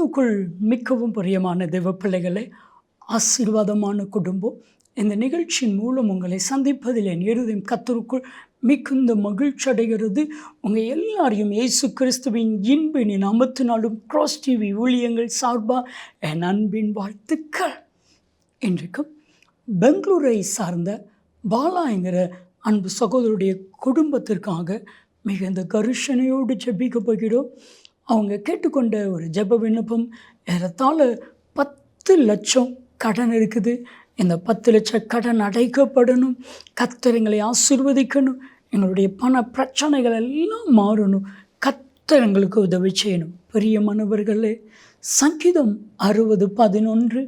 கிறிஸ்துக்குள் மிகவும் பிரியமான தெய்வ பிள்ளைகளே ஆசீர்வாதமான குடும்பம் இந்த நிகழ்ச்சியின் மூலம் உங்களை சந்திப்பதில் என் இருதயம் கத்தருக்குள் மிகுந்த மகிழ்ச்சி அடைகிறது. உங்கள் எல்லாரையும் இயேசு கிறிஸ்துவின் இன்பின் நாளும் கிராஸ் டிவி ஊழியங்கள் சார்பாக என் அன்பின் வாழ்த்துக்கள். இன்றைக்கும் பெங்களூரை சார்ந்த பாலா என்கிற அன்பு சகோதரருடைய குடும்பத்திற்காக மிகுந்த கருஷனையோடு ஜெபிக்க போகிறோம். அவங்க கேட்டுக்கொண்ட ஒரு ஜெப விண்ணப்பம் ஏறத்தாழ பத்து லட்சம் கடன் இருக்குது. இந்த பத்து லட்சம் கடன் அடைக்கப்படணும். கத்திரங்களை ஆசிர்வதிக்கணும். எங்களுடைய பண பிரச்சனைகள் எல்லாம் மாறணும். கத்தர் எங்களுக்கு உதவி செய்யணும். பெரிய மனவர்களே சங்கீதம் அறுபது பதினொன்று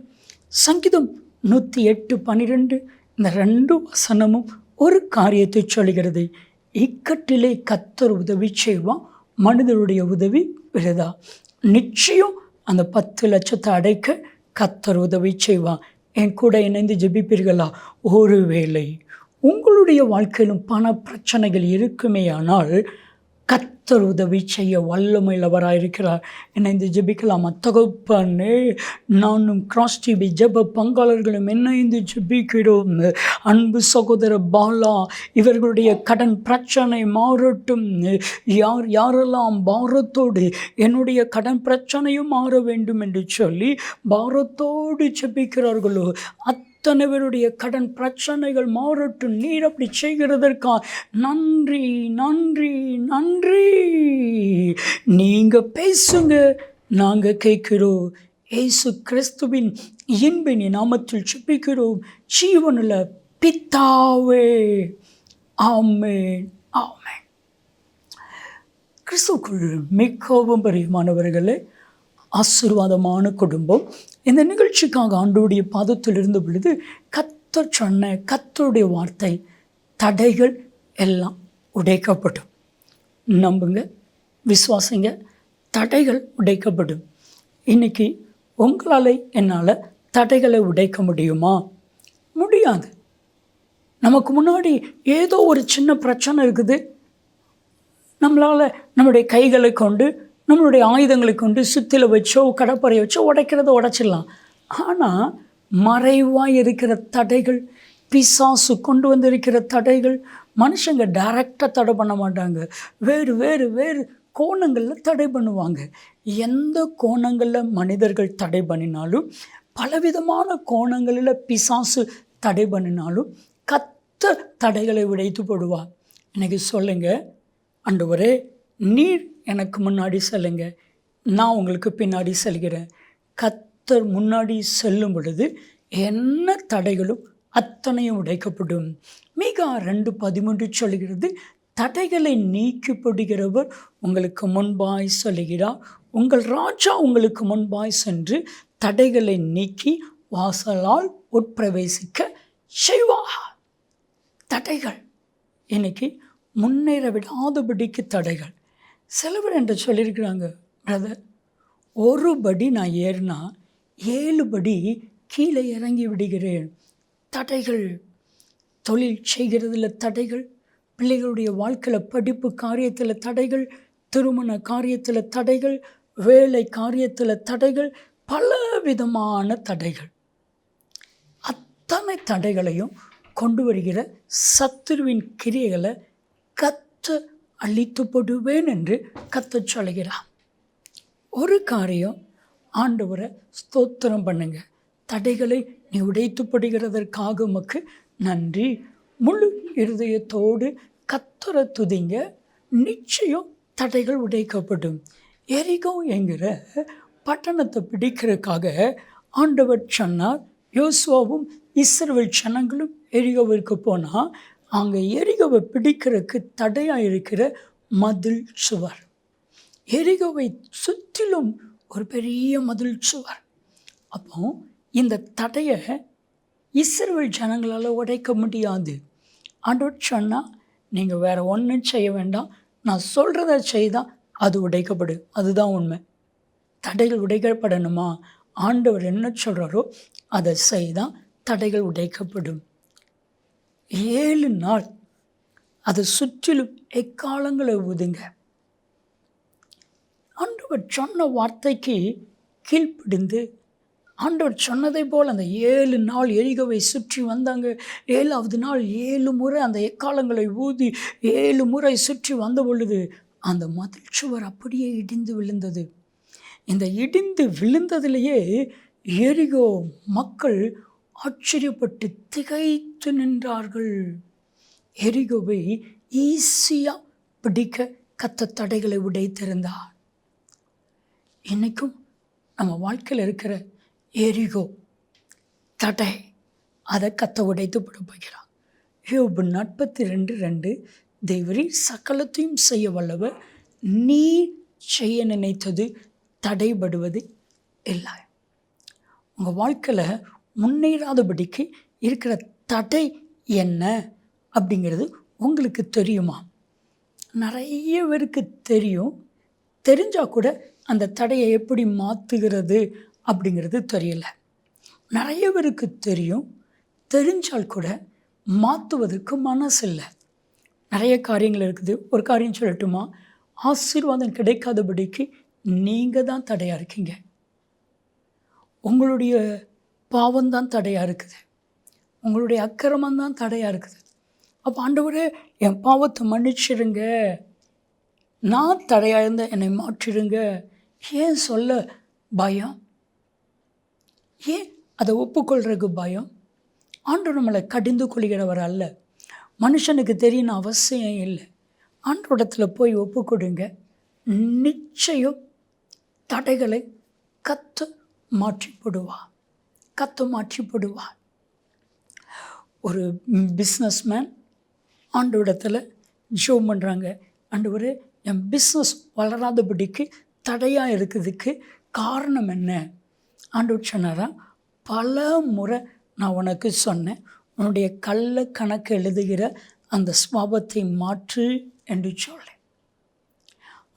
சங்கீதம் நூற்றி எட்டு பன்னிரெண்டு இந்த ரெண்டு வசனமும் ஒரு காரியத்தை சொல்கிறது இக்கட்டிலே கத்தர் உதவி செய்வான் மனிதருடைய உதவி விருதா நிச்சயம் அந்த பத்து லட்சத்தை அடைக்க கத்தர் உதவி செய்வான் என் கூட இணைந்து ஜெபிப்பீர்களா? ஒருவேளை உங்களுடைய வாழ்க்கையிலும் பண பிரச்சனைகள் இருக்குமே ஆனால் கத்தர் உதவி செய்ய வல்லமையுள்ளவராக இருக்கிறார் இந்த ஜெபிக்கலாமா. தகப்பனே நானும் கிராஸ் டிவி ஜெப பங்காளர்களும் என்ன இந்த ஜெபிக்கிறோம். அன்பு சகோதர பாலா இவர்களுடைய கடன் பிரச்சனை மாறட்டும். யார் யாரெல்லாம் பாரத்தோடு என்னுடைய கடன் பிரச்சனையும் மாற வேண்டும் என்று சொல்லி பாரத்தோடு ஜெபிக்கிறார்களோ அத்தனை பேருடைய கடன் பிரச்சனைகள் மாறட்டும் நீர் அப்படி செய்கிறதற்கா நன்றி நன்றி நன்றி. நீங்கள் பேசுங்க நாங்கள் கேட்கிறோம். ஏசு கிறிஸ்துவின் இன்பின் நாமத்தில் சுப்பிக்கிறோம் ஜீவனில் பித்தாவே ஆமேன் ஆமேன். கிறிஸ்துக்குள் மிகவும் பிரியமானவர்களே ஆசீர்வாதமான குடும்பம் இந்த நிகழ்ச்சிக்காக ஆண்டோடைய பாதத்தில் இருந்த பொழுது கத்தர் சொன்ன கத்தருடைய வார்த்தை தடைகள் எல்லாம் உடைக்கப்படும். நம்புங்க விசுவாசிங்க தடைகள் உடைக்கப்படும். இன்னைக்கு உங்களால் என்னால் தடைகளை உடைக்க முடியுமா? முடியாது. நமக்கு முன்னாடி ஏதோ ஒரு சின்ன பிரச்சனை இருக்குது. நம்மளால் நம்முடைய கைகளை கொண்டு நம்மளுடைய ஆயுதங்களை கொண்டு சுத்தில வச்சோ கடப்பறை வச்சோ உடைக்கிறத உடைச்சிடலாம். ஆனால் மறைவாக இருக்கிற தடைகள் பிசாசு கொண்டு வந்திருக்கிற தடைகள் மனுஷங்க டைரெக்டாக தடை பண்ண மாட்டாங்க. வேறு வேறு வேறு கோணங்களில் தடை பண்ணுவாங்க. எந்த கோணங்களில் மனிதர்கள் தடை பண்ணினாலும் பலவிதமான கோணங்களில் பிசாசு தடை பண்ணினாலும் கத்த தடைகளை உடைத்து போடுவார். எனக்கு சொல்லுங்கள் அண்டு ஒரே நீர் எனக்கு முன்னாடி செல்லுங்க. நான் உங்களுக்கு பின்னாடி செல்கிறேன். கத்தர் முன்னாடி செல்லும் பொழுது என்ன தடைகளும் அத்தனையும் உடைக்கப்படும். மிக ரெண்டு பதிமூன்று சொல்கிறது தடைகளை நீக்கப்படுகிறவர் உங்களுக்கு முன்பாய் சொல்லுகிறார். உங்கள் ராஜா உங்களுக்கு முன்பாய் சென்று தடைகளை நீக்கி வாசலால் உட்பிரவேசிக்க செய்வார். தடைகள். இன்னைக்கு முன்னேற விடாதபடிக்கு தடைகள். சில பேர் என்று சொல்லியிருக்கிறாங்க பிரதர் ஒரு படி நான் ஏறினா ஏழு படி கீழே இறங்கி விடுகிறேன். தடைகள் தொழில் செய்கிறதுல தடைகள் பிள்ளைகளுடைய வாழ்க்கையில் படிப்பு காரியத்தில் தடைகள் திருமண காரியத்தில் தடைகள் வேலை காரியத்தில் தடைகள் பல விதமான தடைகள். அத்தனை தடைகளையும் கொண்டு வருகிற சத்துருவின் கிரியைகளை கத்த அழித்துப்படுவேன் என்று கத்துச் சொல்கிறான் ஒரு காரியம் ஆண்டவரை ஸ்தோத்திரம் பண்ணுங்க. தடைகளை நீ உடைத்துப்படுகிறதற்காக உமக்கு நன்றி. முழு இருதயத்தோடு கத்தரை துதிங்க. நிச்சயம் தடைகள் உடைக்கப்படும். எரிகோ என்கிற பட்டணத்தை பிடிக்கிறதுக்காக ஆண்டவர் சொன்னார். யோசுவாவும் இஸ்ரவேல் ஜனங்களும் எரிகோவிற்கு போனால் அங்கே எரிகோவை பிடிக்கிறதுக்கு தடையாக இருக்கிற மதில் சுவர். எரிகோவை சுற்றிலும் ஒரு பெரிய மதில் சுவர். அப்போ இந்த தடையை இஸ்ரவேல் ஜனங்களால் உடைக்க முடியாது. ஆண்டவர் சொன்னால் நீங்கள் வேறு ஒன்றும் செய்ய வேண்டாம். நான் சொல்கிறத செய்தால் அது உடைக்கப்படும். அதுதான் உண்மை. தடைகள் உடைக்கப்படணுமா? ஆண்டவர் என்ன சொல்கிறாரோ அதை செய்தால் தடைகள் உடைக்கப்படும். ஏழு நாள் அதை சுற்றிலும் எக்காலங்களை ஊதுங்க. ஆண்டவர் சொன்ன வார்த்தைக்கு கீழ்ப்பிடிந்து ஆண்டவர் சொன்னதை போல் அந்த ஏழு நாள் எரிகோவை சுற்றி வந்தாங்க. ஏழாவது நாள் ஏழு முறை அந்த எக்காலங்களை ஊதி ஏழு முறை சுற்றி வந்த பொழுது அந்த மதில் சுவர் அப்படியே இடிந்து விழுந்தது. இந்த இடிந்து விழுந்ததிலேயே எரிகோ மக்கள் ஆச்சரியப்பட்டு திகை திகைத்து நின்றார்கள். எரிகோவை ஈஸியாக பிடிக்க கத்த தடைகளை உடைத்திருந்தார். இன்றைக்கும் நம்ம வாழ்க்கையில் இருக்கிற எரிகோ தடை அதை கத்த உடைத்து போட போகிறார். யோபு நாற்பத்தி ரெண்டு ரெண்டு தேவரி சகலத்தையும் செய்ய வல்லவர் நீ செய்ய நினைத்தது தடைபடுவது இல்லை. உங்கள் வாழ்க்கையில் முன்னேறாதபடிக்கு இருக்கிற தடை என்ன அப்படிங்கிறது உங்களுக்கு தெரியுமா? நிறைய பேருக்கு தெரியும். தெரிஞ்சால் கூட அந்த தடையை எப்படி மாற்றுகிறது அப்படிங்கிறது தெரியல. நிறைய பேருக்கு தெரியும். தெரிஞ்சால் கூட மாற்றுவதற்கு மனசு இல்லை நிறைய காரியங்கள் இருக்குது. ஒரு காரியம் சொல்லட்டுமா? ஆசீர்வாதம் கிடைக்காதபடிக்கு நீங்கள் தான் தடையாக இருக்கீங்க. உங்களுடைய பாவம்தான் தடையாக இருக்குது. உங்களுடைய அக்கிரமம் தான் தடையாக இருக்குது. அப்போ ஆண்டவரே என் பாவத்தை மன்னிச்சிடுங்க நான் தடையாக இருந்த என்னை மாற்றிடுங்க. ஏன் சொல்ல பயம்? ஏன் அதை ஒப்புக்கொள்கிறதுக்கு பயம்? ஆண்டு நம்மளை கடிந்து கொள்கிறவர் அல்ல. மனுஷனுக்கு தெரியணும் அவசியம் இல்லை. ஆண்டோடத்தில் போய் ஒப்பு கொடுங்க நிச்சயம் தடைகளை கத்து மாற்றி போடுவா கத்து மாற்றி போடுவா ஒரு பிஸ்னஸ்மேன் ஆண்டோடத்தில் ஜோ பண்ணுறாங்க ஆண்டவர் என் பிஸ்னஸ் வளராதபடிக்கு தடையாக இருக்கிறதுக்கு காரணம் என்ன? ஆண்டவர் சொன்னாரா பல முறை நான் உனக்கு சொன்னேன் உன்னுடைய கள்ள கணக்கு எழுதுகிற அந்த ஸ்வாபத்தை மாற்று என்று சொல்லேன்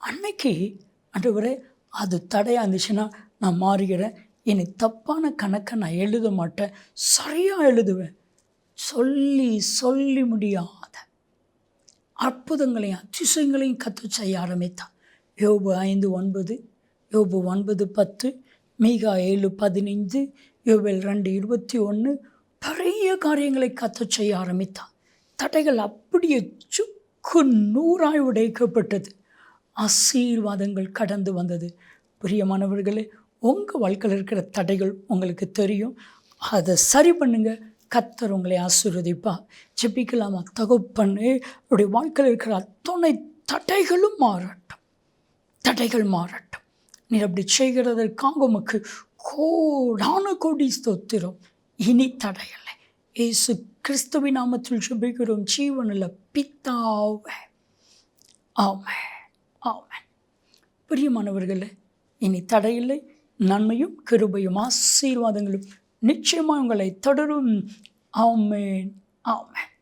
அன்னைக்கு ஆண்டவரே அது தடையாக இருந்துச்சுன்னா நான் மாறுகிறேன். இனி தப்பான கணக்கை நான் எழுத மாட்டேன் சரியாக எழுதுவேன். சொல்லி சொல்லி முடியாத அற்புதங்களையும் அதிசயங்களையும் கற்று செய்ய ஆரம்பித்தான் யோபு ஐந்து ஒன்பது யோபு ஒன்பது பத்து மீகா ஏழு பதினைந்து யோபில் ரெண்டு இருபத்தி ஒன்று பெரிய காரியங்களை கற்று செய்ய ஆரம்பித்தான் தடைகள் அப்படியே சுக்கு நூறாய் உடைக்கப்பட்டது. ஆசீர்வாதங்கள் கடந்து வந்தது. பிரியமானவர்களே உங்கள் வாழ்க்கையில் இருக்கிற தடைகள் உங்களுக்கு தெரியும். அதை சரி பண்ணுங்கள் கத்தர் உங்களை ஆசீர்வதிப்பா ஜெபிக்கலாமா தகுப்பண்ணு உடைய வாழ்க்கையில் இருக்கிற அத்தனை தடைகளும் மாறட்டும். தடைகள் மாறட்டும். நீர் அப்படி செய்கிறதற்காக உமக்கு கோடான கோடி ஸ்தோத்திரம். இனி தடையில்லை. ஏசு கிறிஸ்துவின் நாமத்தில் ஜெபிக்கிறோம். ஜீவனில் பித்தாவ ஆமை ஆமை பிரியமானவர்களே இனி தடையில்லை. நன்மையும் கிருபையும் ஆசீர்வாதங்களும் நிச்சயமாக உங்களை தொடரும். ஆமேன். ஆமேன்.